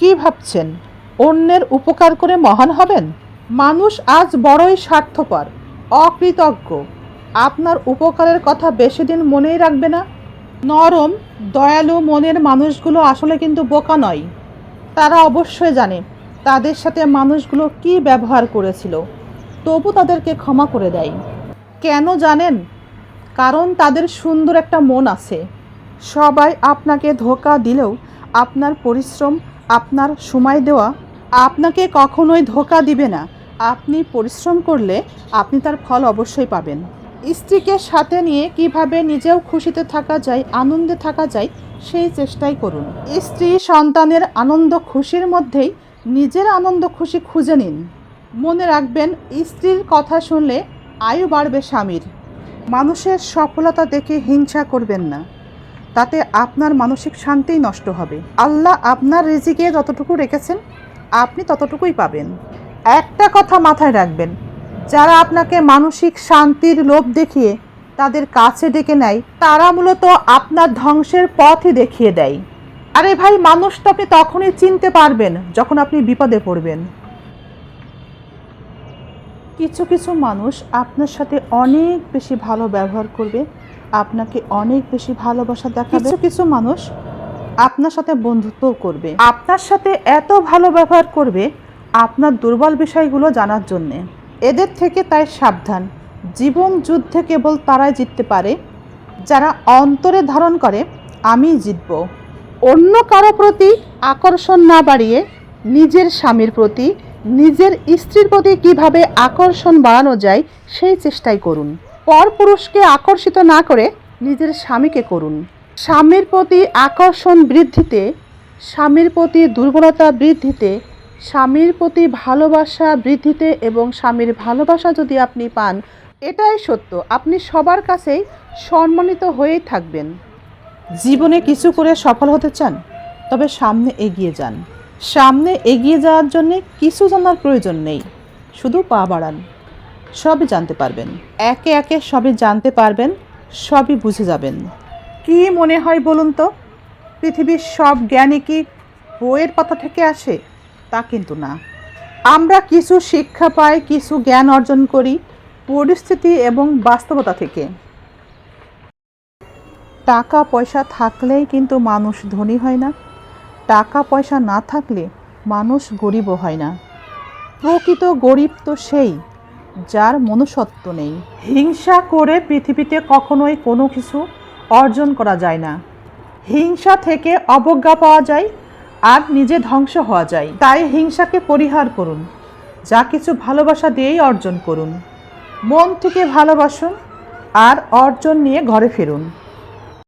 কি ভাবছেন? অন্যের উপকার করে মহান হবেন? মানুষ আজ বড়ই স্বার্থপর, অকৃতজ্ঞ। আপনার উপকারের কথা বেশি দিন মনেই রাখবে না? নরম, দয়ালু মনের মানুষগুলো আসলে কিন্তু বোকা নয়। তারা অবশ্যই জানে তাদের সাথে মানুষগুলো কি ব্যবহার করেছিল। তবু তাদেরকে ক্ষমা করে দেয়। কেন জানেন? কারণ তাদের সুন্দর একটা মন আছে। সবাই আপনাকে ধোকা দিলেও আপনার পরিশ্রম আপনার সময় দেওয়া আপনাকে কখনোই ধোকা দিবে না। আপনি পরিশ্রম করলে আপনি তার ফল অবশ্যই পাবেন। স্ত্রীকে সাথে নিয়ে কীভাবে নিজেও খুশিতে থাকা যায়, আনন্দে থাকা যায়, সেই চেষ্টাই করুন। স্ত্রী সন্তানের আনন্দ খুশির মধ্যেই নিজের আনন্দ খুশি খুঁজে নিন। মনে রাখবেন, স্ত্রীর কথা শুনলে আয়ু বাড়বে স্বামীর। মানুষের সফলতা দেখে হিংসা করবেন না। তাতে আপনার মানসিক শান্তিই নষ্ট হবে। আল্লাহ আপনার রিজিকে যতটুকু রেখেছেন, আপনি ততটুকুই পাবেন। একটা কথা মাথায় রাখবেন, যারা আপনাকে মানসিক শান্তির লোভ দেখিয়ে তাদের কাছে ডেকে নেয়, তারা মূলত আপনার ধ্বংসের পথই দেখিয়ে দেয়। আরে ভাই, মানুষ তো আপনি তখনই চিনতে পারবেন যখন আপনি বিপদে পড়বেন। কিছু কিছু মানুষ আপনার সাথে অনেক বেশি ভালো ব্যবহার করবে আপনাকে অনেক বেশি ভালোবাসা দেখাবে। কিছু কিছু মানুষ আপনার সাথে বন্ধুত্ব করবে। আপনার সাথে এত ভালো ব্যবহার করবে আপনার দুর্বল বিষয়গুলো জানার জন্যে। এদের থেকে তাই সাবধান। জীবন যুদ্ধে কেবল তারাই জিততে পারে। যারা অন্তরে ধারণ করে আমি জিতব। অন্য কারও প্রতি আকর্ষণ না বাড়িয়ে নিজের স্বামীর প্রতি নিজের স্ত্রীর প্রতি কীভাবে আকর্ষণ বাড়ানো যায় সেই চেষ্টাই করুন। পরপুরুষকে আকর্ষিত না করে নিজের স্বামীকে করুন। স্বামীর প্রতি আকর্ষণ বৃদ্ধিতে, স্বামীর প্রতি দুর্বলতা বৃদ্ধিতে, স্বামীর প্রতি ভালোবাসা বৃদ্ধিতে এবং স্বামীর ভালোবাসা যদি আপনি পান, এটাই সত্য। আপনি সবার কাছেই সম্মানিত হয়েই থাকবেন। জীবনে কিছু করে সফল হতে চান, তবে সামনে এগিয়ে যান। সামনে এগিয়ে যাওয়ার জন্য কিছু জানার প্রয়োজন নেই, শুধু পা বাড়ান। সবই জানতে পারবেন। একে একে সবই জানতে পারবেন, সবই বুঝে যাবেন। কি মনে হয় বলুন তো? পৃথিবীর সব জ্ঞানই কি বইয়ের পাতা থেকে আসে? তা কিন্তু না। আমরা কিছু শিক্ষা পাই, কিছু জ্ঞান অর্জন করি, পরিস্থিতি এবং বাস্তবতা থেকে। টাকা পয়সা থাকলেই কিন্তু মানুষ ধনী হয় না। টাকা পয়সা না থাকলে মানুষ গরিবও হয় না। প্রকৃত গরিব তো সেই যার মনুষ্যত্ব নেই। হিংসা করে পৃথিবীতে কখনোই কোনো কিছু অর্জন করা যায় না। হিংসা থেকে অবজ্ঞা পাওয়া যায় আর নিজে ধ্বংস হওয়া যায়। তাই হিংসাকে পরিহার করুন, যা কিছু ভালোবাসা দিয়েই অর্জন করুন। মন থেকে ভালোবাসুন আর অর্জন নিয়ে ঘরে ফিরুন।